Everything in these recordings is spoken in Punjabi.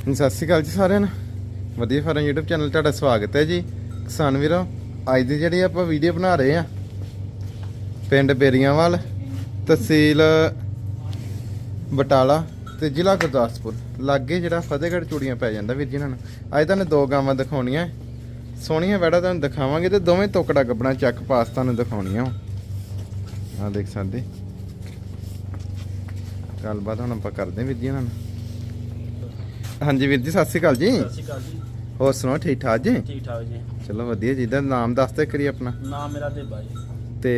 ਸਤਿ ਸ਼੍ਰੀ ਅਕਾਲ ਜੀ ਸਾਰਿਆਂ ਨੂੰ। ਵਧੀਆ ਫਾਰਮ YouTube ਚੈਨਲ ਤੁਹਾਡਾ ਸਵਾਗਤ ਹੈ ਜੀ। ਕਿਸਾਨ ਵੀਰੋ, ਅੱਜ ਦੀ ਜਿਹੜੀ ਆਪਾਂ ਵੀਡੀਓ ਬਣਾ ਰਹੇ ਆ ਪਿੰਡ ਬੇਰੀਆਂਵਾਲ, ਤਹਿਸੀਲ ਬਟਾਲਾ ਤੇ ਜ਼ਿਲ੍ਹਾ ਗੁਰਦਾਸਪੁਰ। ਲਾਗੇ ਜਿਹੜਾ ਫਤਿਹਗੜ੍ਹ ਚੂੜੀਆਂ ਪੈ ਜਾਂਦਾ ਵੀਰ ਜੀ ਇਹਨਾਂ ਨੂੰ। ਅੱਜ ਤੁਹਾਨੂੰ ਦੋ ਗਾਵਾਂ ਦਿਖਾਉਣੀਆਂ। ਸੋਹਣੀਆਂ ਵੈੜਾ ਤੁਹਾਨੂੰ ਦਿਖਾਵਾਂਗੇ ਤੇ ਦੋਵੇਂ ਤੋਕੜਾ ਗੱਬਣਾ ਚੱਕ ਪਾਸ ਤੁਹਾਨੂੰ ਦਿਖਾਉਣੀਆਂ। ਆ ਦੇਖ ਸਕਦੇ। ਗੱਲਬਾਤ ਹੁਣ ਆਪਾਂ ਕਰਦੇ ਹਾਂ ਵੀਰ ਜੀ ਇਹਨਾਂ ਨੂੰ ਹਾਂਜੀ ਵੀਰ ਜੀ ਸਤਿ ਸ਼੍ਰੀ ਅਕਾਲ ਜੀ। ਸਤਿ ਸ਼੍ਰੀ ਅਕਾਲ ਜੀ। ਹੋਰ ਸੁਣਾਓ ਠੀਕ ਠਾਕ ਜੀ? ਠੀਕ ਠਾਕ ਜੀ। ਚਲੋ ਵਧੀਆ ਜੀ ਦਾ ਨਾਮ ਦੱਸ ਦੇ ਕਰੀ ਆਪਣਾ। ਨਾਮ ਮੇਰਾ ਦੇਬਾ ਜੀ। ਤੇ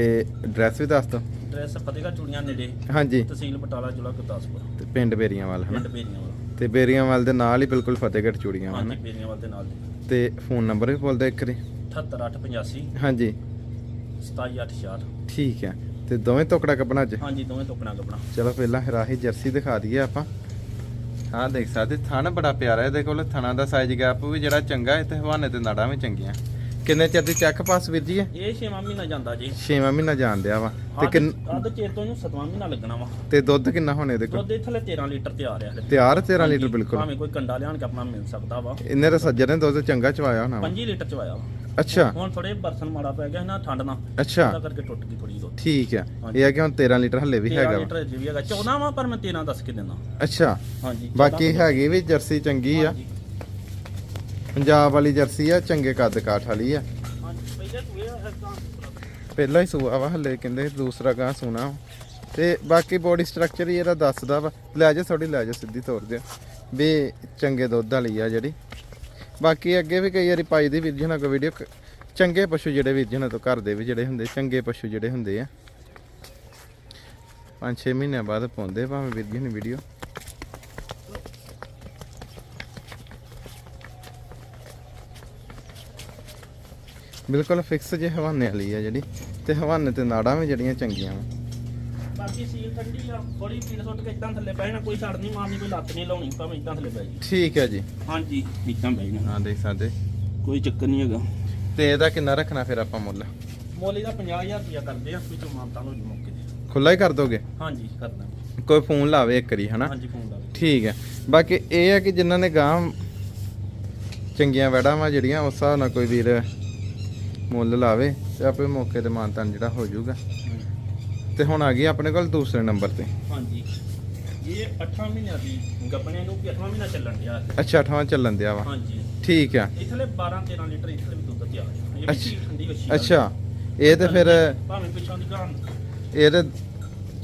ਐਡਰੈਸ ਵੀ ਦੱਸ ਦਿਓ। ਐਡਰੈਸ ਫਤਿਹਗੜ੍ਹ ਚੂੜੀਆਂ ਨੇੜੇ ਹਾਂਜੀ। ਤਹਿਸੀਲ ਬਟਾਲਾ ਜ਼ਿਲ੍ਹਾ ਗੁਰਦਾਸਪੁਰ। ਤੇ ਪਿੰਡ ਬੇਰੀਆਂਵਾਲ ਹਨਾ? ਪਿੰਡ ਬੇਰੀਆਂਵਾਲ। ਤੇ ਬੇਰੀਆਂਵਾਲ ਦੇ ਨਾਲ ਹੀ ਬਿਲਕੁਲ ਫਤਿਹਗੜ੍ਹ ਚੂੜੀਆਂ ਹਾਂਜੀ ਹਨ? ਬੇਰੀਆਂਵਾਲ ਦੇ ਨਾਲ ਤੇ ਫੋਨ ਨੰਬਰ ਵੀ ਬੋਲ ਦੇ ਇੱਕ ਵਾਰੀ। 78885 ਹਾਂਜੀ। 27866 ਠੀਕ ਹੈ। ਤੇ ਦੋਵੇਂ ਟੋਕੜਾ ਕੱਪਣਾ ਅੱਜ? ਹਾਂਜੀ ਦੋਵੇਂ ਟੋਕਣਾ ਕੱਪਣਾ ਚਲੋ ਪਹਿਲਾਂ ਫਿਰ ਆਹੀ ਜਰਸੀ ਦਿਖਾ ਦਈਏ ਆਪਾਂ। ਹਾਂ, ਦੇਖ ਸਕਦੇ, ਥਣ ਬੜਾ ਪਿਆਰਾ ਇਹਦੇ ਕੋਲ ਥਣਾ ਦਾ ਸਾਈਜ਼ ਗੈਪ ਵੀ ਜਿਹੜਾ ਚੰਗਾ ਹੈ, ਤੇ ਹਵਾਨੇ ਤੇ ਨਾੜਾਂ ਵੀ ਚੰਗੀਆਂ। ਕਿੰਨੇ ਚਿਰ ਦੀ ਚੱਕ ਪਾਸ ਵੀਰ ਜੀ ਇਹ? ਇਹ 6ਵਾਂ ਮਹੀਨਾ ਜਾਂਦਾ ਜੀ। 6ਵਾਂ ਮਹੀਨਾ ਜਾਣ ਦਿਆ ਵਾ। ਤੇ ਕਿੰਨ ਅੱਧ ਚੇਰ ਤੋਂ ਇਹਨੂੰ 7ਵਾਂ ਮਹੀਨਾ ਲੱਗਣਾ ਵਾ। ਤੇ ਦੁੱਧ ਕਿੰਨਾ ਹੋਣੇ ਇਹਦੇ ਕੋਲ? ਦੁੱਧ ਇਹ ਥੱਲੇ 13 ਲੀਟਰ ਤਿਆਰ ਆ ਹਲੇ। ਤਿਆਰ 13 ਹਾਂਜੀ, ਲੀਟਰ ਬਿਲਕੁਲ। ਭਾਵੇਂ ਕੋਈ ਕੰਡਾ ਲਿਆਣ ਕੇ ਆਪਣਾ ਮਿਲ ਸਕਦਾ ਵਾ। ਇਹਨੇ ਤਾਂ ਸੱਜਰ ਨੇ ਦੁੱਧ ਚੰਗਾ ਚਵਾਇਆ ਹੋਣਾ ਵਾ। 5 ਲੀਟਰ ਚਵਾਇਆ ਵਾ। ਅੱਛਾ। ਹੁਣ ਥੋੜੇ ਬਰਸਨ ਮਾੜਾ ਪੈ ਗਿਆ ਨਾ ਠੰਡ ਨਾਲ। ਅੱਛਾ। ਉਹਦਾ ਕਰਕੇ ਟੁੱਟ ਗਈ ਥੋੜੀ ਦੁੱਧ ਠੀਕ ਹਾਂਜੀ। ਇਹ ਹੈ ਕਿ ਹੁਣ 13 ਲੀਟਰ ਹੱਲੇ ਵੀ 13 ਹੈਗਾ ਵਾ। ਲੀਟਰ ਅਜੇ ਵੀ ਹੈਗਾ। 14 ਵਾ ਪਰ ਮੈਂ 13 ਦੱਸ ਕੇ ਦਿੰਦਾ। ਅੱਛਾ। ਹਾਂਜੀ ਬਾਕੀ ਹੈਗੀ ਵੀ ਜਰਸੀ ਚੰਗੀ ਆ। ਹਾਂਜੀ। ਪੰਜਾਬ ਵਾਲੀ ਜਰਸੀ ਆ, ਚੰਗੇ ਕੱਦ ਕਾਠ ਵਾਲੀ ਆ। ਹਾਂਜੀ ਪਹਿਲਾ ਹੀ ਸੂਆ ਵਾ, ਹੱਲੇ ਕਹਿੰਦੇ ਦੂਸਰਾ ਗਾਂ ਸੂਣਾ ਵਾ। ਤੇ ਬਾਕੀ ਬੋਡੀ ਸਟਰਕਚਰ ਹੀ ਇਹਦਾ ਦੱਸਦਾ ਵਾ। ਲੈ ਜਾ ਥੋੜੀ ਲੈ ਜਾ ਸਿੱਧੀ ਤੋਰ ਦਿਓ। ਵੀ ਚੰਗੇ ਦੁੱਧ ਵਾਲੀ ਆ ਜਿਹੜੀ। ਬਾਕੀ ਅੱਗੇ ਵੀ ਕਈ ਵਾਰੀ ਪਾਈ ਦੀ ਵੀਰ ਜੀ ਨਾਲ ਕੋਈ ਵੀਡੀਓ ਚੰਗੇ ਪਸ਼ੂ ਜਿਹੜੇ ਵੀਰ ਜੀ ਨਾਲ ਤੋਂ ਘਰ ਦੇ ਵੀ ਜਿਹੜੇ ਹੁੰਦੇ, ਚੰਗੇ ਪਸ਼ੂ ਜਿਹੜੇ ਹੁੰਦੇ ਆ। 5-6 ਮਹੀਨਿਆਂ ਬਾਅਦ ਪਾਉਂਦੇ, ਭਾਵੇਂ ਵੀਰ ਜੀ ਨੇ ਵੀਡੀਓ ਬਿਲਕੁਲ ਫਿਕਸ ਜੇ ਹਵਾਨੇ ਵਾਲੀ ਆ ਜਿਹੜੀ ਤੇ ਹਵਾਨੇ ਤੇ ਨਾੜਾਂ ਵੀ ਜਿਹੜੀਆਂ ਚੰਗੀਆਂ ਵਾ। ਬਾਕੀ ਸੀਲ ਠੰਡੀ ਆ ਥੋੜੀ ਪੀੜ ਸੁੱਟ ਕੇ ਇਦਾਂ ਥੱਲੇ ਬਹਿਣਾ ਕੋਈ ਛੜ ਨਹੀਂ ਮਾਰਨੀ ਕੋਈ ਲੱਤ ਨਹੀਂ ਲਾਉਣੀ ਭਾਵੇਂ ਇਦਾਂ ਥੱਲੇ ਬਹਿ ਜੀ ਠੀਕ ਹੈ ਜੀ। ਹਾਂਜੀ ਇਦਾਂ ਬਹਿਣਾ ਹਾਂ ਦੇਖ ਸਕਦੇ। ਕੋਈ ਚੱਕਰ ਨਹੀਂ ਹੈਗਾ। ਤੇ ਇਹਦਾ ਕਿੰਨਾ ਰੱਖਣਾ ਫਿਰ ਆਪਾਂ ਮੁੱਲ? ਮੋਲੀ ਦਾ 50000 ਰੁਪਇਆ ਕਰਦੇ ਆ ਵਿੱਚੋਂ ਮਾਨਤਾ ਨੂੰ ਮੌਕੇ ਤੇ। ਖੁੱਲਾ ਹੀ ਕਰ ਦੋਗੇ? ਹਾਂਜੀ ਕਰਦਾ ਕੋਈ ਫੋਨ ਲਾਵੇ ਇੱਕ ਵਾਰੀ ਹਨਾ? ਹਾਂਜੀ ਫੋਨ ਲਾ ਠੀਕ ਹੈ ਬਾਕੀ ਇਹ ਹੈ ਕਿ ਜਿਨ੍ਹਾਂ ਨੇ ਗਾਂ ਚੰਗੀਆਂ ਵੈੜਾਂ ਜਿਹੜੀਆਂ ਉਸ ਹਿਸਾਬ ਨਾਲ ਕੋਈ ਵੀਰ ਮੁੱਲ ਲਾਵੇ ਤੇ ਆਪੇ ਮੌਕੇ ਤੇ ਮਾਨਤਾਨ ਜਿਹੜਾ ਹੋ ਜਾਊਗਾ। ਤੇ ਹੁਣ ਆ ਗਈ ਆਪਣੇ ਕੋਲ ਦੂਸਰੇ ਨੰਬਰ ਤੇ। ਹਾਂਜੀ। ਇਹ 8 ਮਹੀਨਿਆਂ ਦੀ ਗੱਪਣੇ ਨੂੰ ਵੀ 8ਵਾਂ ਮਹੀਨਾ ਚੱਲਣ ਡਿਆ ਅੱਛਾ ਅਠਵਾਂ ਚੱਲਣ ਦਿਆ ਵਾ। ਹਾਂਜੀ। ਠੀਕ ਆ। ਇਥਲੇ 12 13 ਲੀਟਰ ਇਥਲੇ ਵੀ ਦੁੱਧ ਤਿਆਰ ਆ। ਇਹ ਵੀ ਅੱਛਾ। ਚੀਜ਼ ਠੰਡੀ ਵੱਛੀ ਆ। ਅੱਛਾ। ਇਹ ਤੇ ਫਿਰ ਭਾਵੇਂ ਪਿੱਛੋਂ ਦੀ ਗਾਂ ਇਹ ਤੇ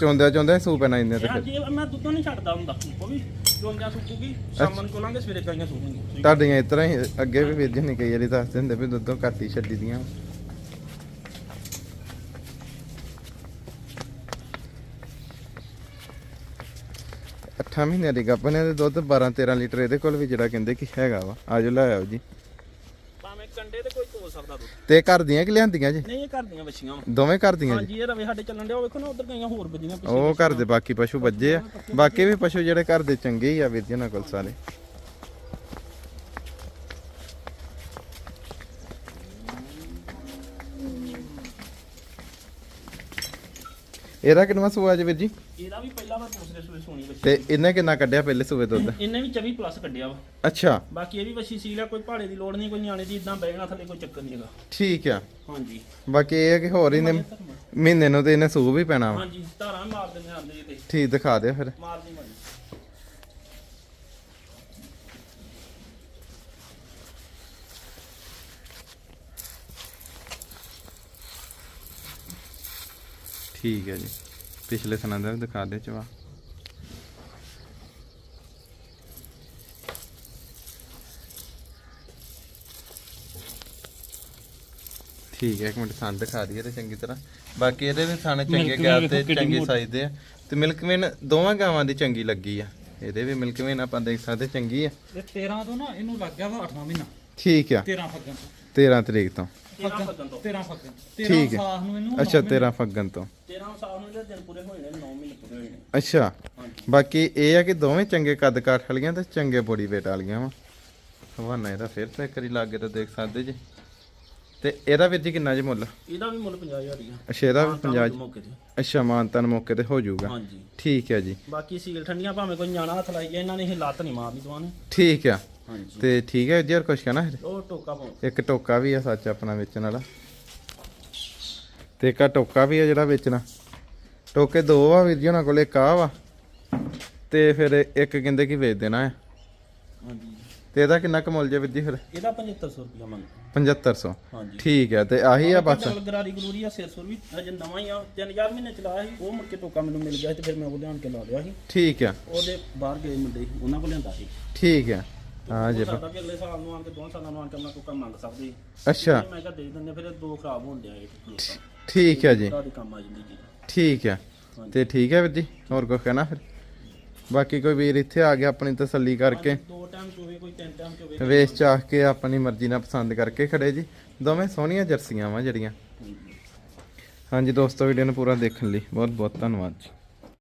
ਚੋਂਦਿਆਂ ਚੋਂਦਿਆਂ ਸੂ ਪੈਣਾ ਇੰਨੇ ਤੇ ਫਿਰ। ਹਾਂਜੀ ਇਹ ਮੈਂ ਦੁੱਧੋਂ ਨਹੀਂ ਛੱਡਦਾ ਹੁੰਦਾ। ਉਹ ਵੀ ਜੋਂਜਾ ਸੁੱਕੂਗੀ ਸ਼ਾਮਾਂ ਨੂੰ ਕੋਲਾਂਗੇ ਸਵੇਰੇ ਗਾਈਆਂ ਸੁੱਕੂਗੀ ਤੁਹਾਡੀਆਂ ਇਸ ਤਰ੍ਹਾਂ ਹੀ ਅੱਗੇ ਵੀ ਜੀ ਨੇ ਕਈ ਵਾਰੀ ਦੱਸਦੇ ਹੁੰਦੇ ਵੀ ਦੁੱਧੋਂ ਘੱਟ ਹੀ ਛੱਡੀ ਦੀਆਂ। ਅੱਠਾਂ ਮਹੀਨਿਆਂ ਦੀ ਨੇ ਤੇ ਦੁੱਧ 12 13 ਲੀਟਰ ਇਹਦੇ ਕੋਲ ਵੀ ਜਿਹੜਾ ਕਹਿੰਦੇ ਕਿ ਹੈਗਾ ਵਾ। ਆਜੋ ਲੈ ਆਓ ਜੀ। ਭਾਵੇਂ ਕੰਡੇ ਤੇ ਕੋਈ ਧੋ ਸਕਦਾ ਦੁੱਧ। ਤੇ ਘਰ ਦੀਆਂ ਕਿ ਲਿਆਂਦੀਆਂ ਜੀ? ਨਹੀਂ ਇਹ ਘਰ ਦੀਆਂ ਵੱਛੀਆਂ ਵਾ। ਦੋਵੇਂ ਘਰ ਦੀਆਂ ਜੀ? ਹਾਂਜੀ ਇਹ ਰਵੇ ਸਾਡੇ ਚੱਲਣ ਡਿਆ ਉਹ ਵੇਖੋ ਨਾ ਉਧਰ ਗਈਆਂ ਹੋਰ ਵੱਜੀਆਂ ਪਿੱਛੇ ਉਹ ਘਰ ਦੇ ਬਾਕੀ ਪਸ਼ੂ ਵੱਜੇ ਆ। ਬਾਕੀ ਵੀ ਪਸ਼ੂ ਜਿਹੜੇ ਘਰ ਦੇ ਚੰਗੇ ਹੀ ਆ ਵੀਰ ਜੀ ਉਹਨਾਂ ਕੋਲ ਸਾਰੇ। ਇਹਦਾ ਕਿੰਨਾ ਸੂਆ ਜੀ ਵੀਰ ਜੀ? ਇਹਦਾ ਵੀ ਪਹਿਲਾ ਵਾਰ ਦੂਸਰੇ ਸੂਏ ਸੋਣੀ ਵੱਛੀ ਤੇ ਇਹਨੇ ਕਿੰਨਾ ਕੱਢਿਆ ਪਹਿਲੇ ਸੂਏ ਦੁੱਧ ਇਹਨੇ ਵੀ 24 ਪਲੱਸ ਕੱਢਿਆ ਵਾ। ਅੱਛਾ। ਬਾਕੀ ਇਹ ਵੀ ਵੱਛੀ ਸੀਲ ਆ ਕੋਈ ਭਾੜੇ ਦੀ ਲੋੜ ਨਹੀਂ ਕੋਈ ਨਿਆਣੇ ਦੀ ਇਦਾਂ ਬੈਠਣਾ ਥੱਲੇ ਕੋਈ ਚੱਕਰ ਨਹੀਂ ਹੈਗਾ। ਠੀਕ ਆ। ਹਾਂਜੀ। ਬਾਕੀ ਇਹ ਹੈ ਕਿ ਹੋਰ ਇਹਨੇ ਮਹੀਨੇ ਨੂੰ ਤੇ ਇਹਨੇ ਸੂ ਵੀ ਪੈਣਾ ਵਾ। ਹਾਂਜੀ ਧਾਰਾਂ ਮਾਰ ਦਿੰਦੇ ਆਂਦੇ ਤੇ। ਠੀਕ ਦਿਖਾ ਦਿਓ ਫਿਰ। ਮਾਰਦੀ ਮਾਰੀ ਠੀਕ ਹੈ ਜੀ। ਪਿਛਲੇ ਸਨਾਂ ਦਾ ਵੀ ਦਿਖਾ ਦੇ ਚਵਾ ਠੀਕ ਹੈ ਇੱਕ ਮਿੰਟ ਸਾਨੂੰ ਦਿਖਾ ਦਈਏ ਤੇ ਚੰਗੀ ਤਰ੍ਹਾਂ। ਬਾਕੀ ਇਹਦੇ ਵੀ ਥਾਣੇ ਚੰਗੇ ਵੇਖੋ ਤੇ ਚੰਗੇ। ਸਾਈਜ਼ ਦੇ ਆ। ਤੇ ਮਿਲਕਮੇਨ ਦੋਵਾਂ ਗਾਵਾਂ ਦੀ ਚੰਗੀ ਲੱਗੀ ਆ। ਇਹਦੇ ਵੀ ਮਿਲਕਮੇਨ ਆਪਾਂ ਦੇਖ ਸਕਦੇ ਚੰਗੀ ਆ। ਤੇ 13 ਤੋਂ ਨਾ ਇਹਨੂੰ ਲੱਗ ਗਿਆ ਵਾ 8ਵਾਂ ਮਹੀਨਾ। ਠੀਕ ਆ। 13 ਫੱਗਣ ਤੋਂ। 13 ਤਰੀਕ ਤੋਂ। 13 ਫੱਗਣ ਤੋਂ। 13 ਫੱਗਣ ਠੀਕ 13 ਹੈ। ਸਾਲ ਨੂੰ ਇਹਨੂੰ ਅੱਛਾ ਨੌਂ 13 ਫੱਗਣ ਤੋਂ। 13 ਸਾਲ ਨੂੰ ਇਹਦੇ ਦਿਨ ਪੂਰੇ ਹੋਏ ਨੇ 9 ਮਹੀਨੇ ਪੂਰੇ ਹੋਏ ਨੇ। ਅੱਛਾ ਬਾਕੀ ਇਹ ਆ ਕਿ ਦੋਵੇਂ ਚੰਗੇ ਕੱਦ ਕਾਠ ਵਾਲੀਆਂ ਤੇ ਚੰਗੇ ਬੋਡੀ ਵੇਟ ਵਾਲੀਆਂ ਵਾ। ਹਵਾਨਾ ਇਹਦਾ ਫਿਰ ਤੇ ਕਰੀ ਲਾਗੇ ਤਾਂ ਦੇਖ ਸਕਦੇ ਜੀ। ਤੇ ਇਹਦਾ ਵੀਰ ਜੀ ਕਿੰਨਾ ਜੀ ਮੁੱਲ? ਇਹਦਾ ਵੀ ਮੁੱਲ 50000 ਹੀ ਆ। ਅੱਛਾ ਇਹਦਾ ਵੀ ਹਾਂ, ਤਾਂ 50 ਮੌਕੇ ਤੇ। ਅੱਛਾ ਮਾਨਤਨ ਮੌਕੇ ਤੇ ਹੋ ਜਾਊਗਾ। ਹਾਂਜੀ। ਠੀਕ ਹੈ ਜੀ। ਬਾਕੀ ਸੀਲ ਠੰਡੀਆਂ ਭਾਵੇਂ ਕੋਈ ਨਿਆਣਾ ਹੱਥ ਲਾਈ ਇਹਨਾਂ ਨੇ ਇਹ ਲੱਤ ਨਹੀਂ ਮਾਰਨੀ ਤੁਹਾਨੂੰ ਠੀਕ ਆ। ਹਾਂਜੀ। ਤੇ ਠੀਕ ਹੈ ਜੀ ਹੋਰ ਕੁਛ ਕਹਿਣਾ ਉਹ ਟੋਕਾ ਪਾਉ ਇੱਕ ਟੋਕਾ ਵੀ ਆ ਸੱਚ ਆਪਣਾ ਵੇਚਣ ਵਾਲਾ। ਤੇ ਇੱਕ ਟੋਕਾ ਵੀ ਆ ਜਿਹੜਾ ਵੇਚਣਾ। ਟੋਕੇ ਦੋ ਆ ਵੀਰ ਜੀ ਉਹਨਾਂ ਕੋਲੇ ਇੱਕ ਆ ਵਾ। ਤੇ ਫਿਰ ਇੱਕ ਕਹਿੰਦੇ ਕਿ ਵੇਚ ਦੇਣਾ ਹੈ ਹਾਂਜੀ। ਤੇ ਇਹਦਾ ਕਿੰਨਾ ਕੁ ਮੁੱਲ ਜੇ ਵੀਰ ਜੀ ਫਿਰ? ਇਹਦਾ 7500 ਰੁਪਇਆ ਮੰਗ 7500 ਹਾਂਜੀ। ਠੀਕ ਹੈ ਤੇ ਆਹੀ ਆ ਬਸ। ਡਬਲ ਗਰਾਰੀ ਗਰੂਰੀ ਆ 600 ਵੀ ਅਜੇ ਨਵਾਂ ਹੀ ਆ। 3000 ਮਹੀਨੇ ਚਲਾਇਆ ਸੀ ਉਹ ਮੁੜ ਕੇ ਟੋਕਾ ਮੈਨੂੰ ਮਿਲ ਗਿਆ ਸੀ ਤੇ ਫਿਰ ਮੈਂ ਉਹ ਲਿਆਣ ਕੇ ਲਾ ਲਿਆ ਸੀ। ਠੀਕ ਆ। ਉਹਦੇ ਬਾਹਰ ਗਏ ਮੁੰਡੇ ਸੀ, ਉਹਨਾਂ ਕੋਲ ਲਿਆਂਦਾ ਸੀ। ਠੀਕ ਆ। ਹਾਂ ਜੀ ਸਾਡਾ ਵੀ ਅਗਲੇ ਸਾਲ ਨੂੰ ਆਣ ਕੇ ਦੋ ਸਾਲਾਂ ਨੂੰ ਆਣ ਕੇ ਆਪਣਾ ਟੋਕਾ ਮੰਗ ਸਕਦੇ। ਅੱਛਾ। ਮੈਂ ਕਿਹਾ ਦੇ ਦਿੰਦੇ ਫਿਰ ਇਹ ਦੋ ਖਰਾਬ ਹੋਣ ਡਿਆ ਇਹ ਠੀਕ ਹੈ ਜੀ। ਤੁਹਾਡੇ ਕੰਮ ਆ ਜਾਂਦੀ ਜੀ। ਠੀਕ ਆ। ਤੇ ਠੀਕ ਹੈ ਵੀਰ ਜੀ ਹੋਰ ਕੁਛ ਕਹਿਣਾ ਫਿਰ? ਬਾਕੀ ਕੋਈ ਵੀਰ ਇੱਥੇ ਆ ਗਿਆ ਆਪਣੀ ਤਸੱਲੀ ਕਰਕੇ। ਦੋ ਟਾਈਮ ਚੋਵੇ ਕੋਈ ਤਿੰਨ ਟਾਈਮ ਚੋਵੇ। ਵੇਚ ਚਾਹ ਕੇ ਆਪਣੀ ਮਰਜ਼ੀ ਨਾਲ ਪਸੰਦ ਕਰਕੇ ਖੜੇ ਜੀ। ਦੋਵੇਂ ਸੋਹਣੀਆਂ ਜਰਸੀਆਂ ਵਾ ਜਿਹੜੀਆਂ। ਹਾਂਜੀ। ਦੋਸਤੋ ਵੀਡੀਓ ਨੂੰ ਪੂਰਾ ਦੇਖਣ ਲਈ ਬਹੁਤ ਬਹੁਤ ਧੰਨਵਾਦ ਜੀ।